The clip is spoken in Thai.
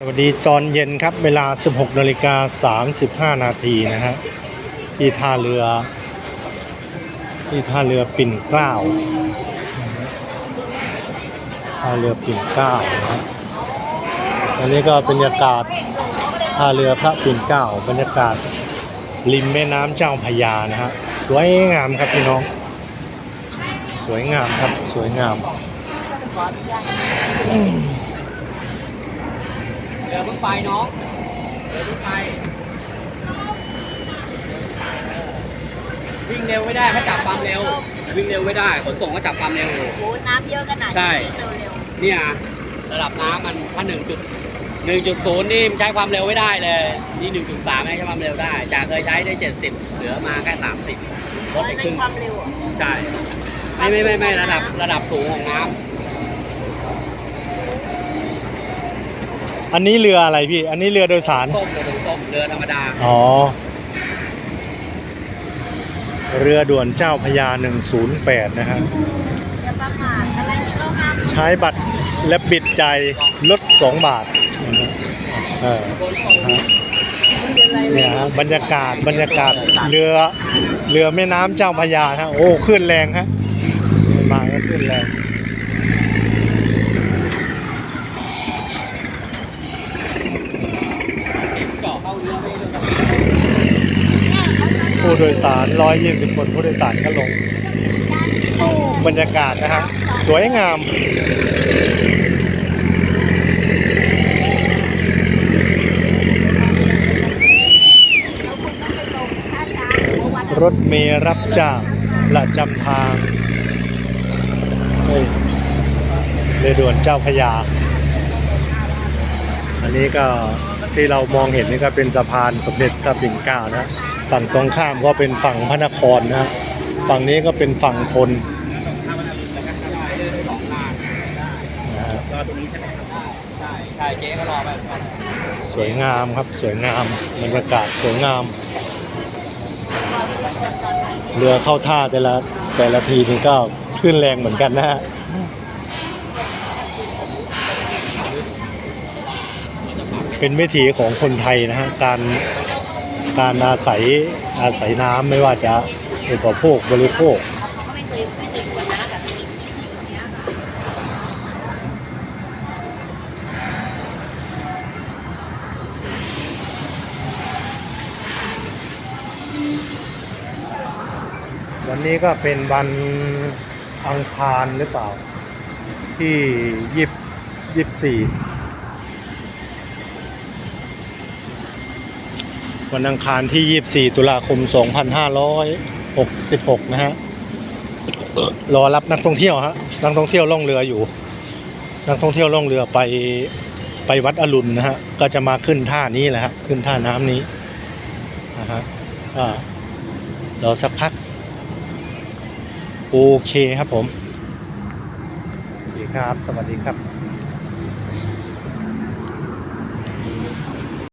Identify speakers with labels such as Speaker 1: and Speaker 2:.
Speaker 1: สวัสดีตอนเย็นครับเวลา 16นาฬิกา35 นาทีนะฮะที่ท่าเรือ ที่ท่าเรือปิ่นเกล้าท่าเรือปิ่นเกล้านะฮะอันนี้ก็บรรยากาศท่าเรือพระปิ่นเกล้าบรรยากาศริมแม่น้ำเจ้าพยานะฮะสวยงามครับพี่น้อง สวยงามครับสวยงาม
Speaker 2: เดี๋ยวเพิ่งไปน้องเดี๋ยวเพิ่งไปวิ่งเร็วไม่ได้เขาจับความเร็ว วิ่งเร็วไม่ได้ขนส่งก็จับความเร็ว
Speaker 3: โอ้น้ำเยอะขนาดนี้
Speaker 2: ใช่
Speaker 3: เร็ว
Speaker 2: เนี่ยระดับน้ำมันถ้าหนึ่งจุดหนึ่งจุดศูนย์นี่มันใช้ความเร็วไม่ได้เลยนี่หนึ่งจุดสามใช้ความเร็วได้ จากเคยใช้ได้เจ็ดสิบเหลือมาแค่สามสิบ
Speaker 3: ๆ
Speaker 2: ลดไป
Speaker 3: ใน
Speaker 2: ครึ่ง
Speaker 3: ความเร็วอะ
Speaker 2: ใช่ไม่ไม่ไม่ไม่ระดับระดับสูงของน้ำ
Speaker 1: อันนี้เรืออะไรพี่ อันนี้เรือโดยสาร
Speaker 2: ส้มเรือส้มเรือธรรมดา
Speaker 1: อ๋อ เรือด่วนเจ้าพระยา108 นะฮะ
Speaker 3: อย่าประมาทอะไรที่เราห้าม
Speaker 1: ใช้บัตรและบิดใจายลด 2 บาทนะฮะเออฮะเนี่ยฮะบรรยากาศบรรยากาศเรือเรือแม่น้ำเจ้าพระยาฮะโอ้ขึ้นแรงฮะมาก็ขึ้นแรง
Speaker 2: เจาะเข้าเรือไม่เลย
Speaker 1: ผู้โดยสาร 120 คนผู้โดยสารก็ลง บรรยากาศนะฮะ สวยงามรถเมล์รับจ้างประจำทางเรือด่วนเจ้าพยา อันนี้ก็ ที่เรามองเห็นนี่ก็เป็นสะพานสมเด็จพระปิ่นเกล้านะฝั่งตรงข้ามก็เป็นฝั่งพระนครนะฝั่งนี้ก็เป็นฝั่งทน
Speaker 2: รอตรงนี้ใช่ไหมใช่ใช่เจ๊ก็รอไป
Speaker 1: สวยงามครับสวยงามบรรยากาศสวยงาม เรือเข้าท่าแต่ละแต่ละทีนี่ก็ขึ้นแรงเหมือนกันนะฮะ เป็นวิถีของคนไทยนะฮะการการอาศัยอาศัยน้ำไม่ว่าจะอุปโภคบริโภค
Speaker 3: เขาไม่เคยไม่เคยควรนะแบบนี้อย่างเงี้ยค่ะ
Speaker 1: วันนี้ก็เป็นวันอังคารหรือเปล่า ที่ยี่ยี่สี่ วันอังคารที่ยี่สี่ตุลาคมสองพันห้าร้อยหกสิบหกนะฮะ รอรับนักท่องเที่ยวฮะ นักท่องเที่ยวล่องเรืออยู่ นักท่องเที่ยวล่องเรือไปไปวัดอรุณนะฮะ ก็จะมาขึ้นท่านี้แหละฮะ ขึ้นท่าน้ำนี้นะฮะรอสักพัก โอเคครับผมโอเคครับ สวัสดีครับ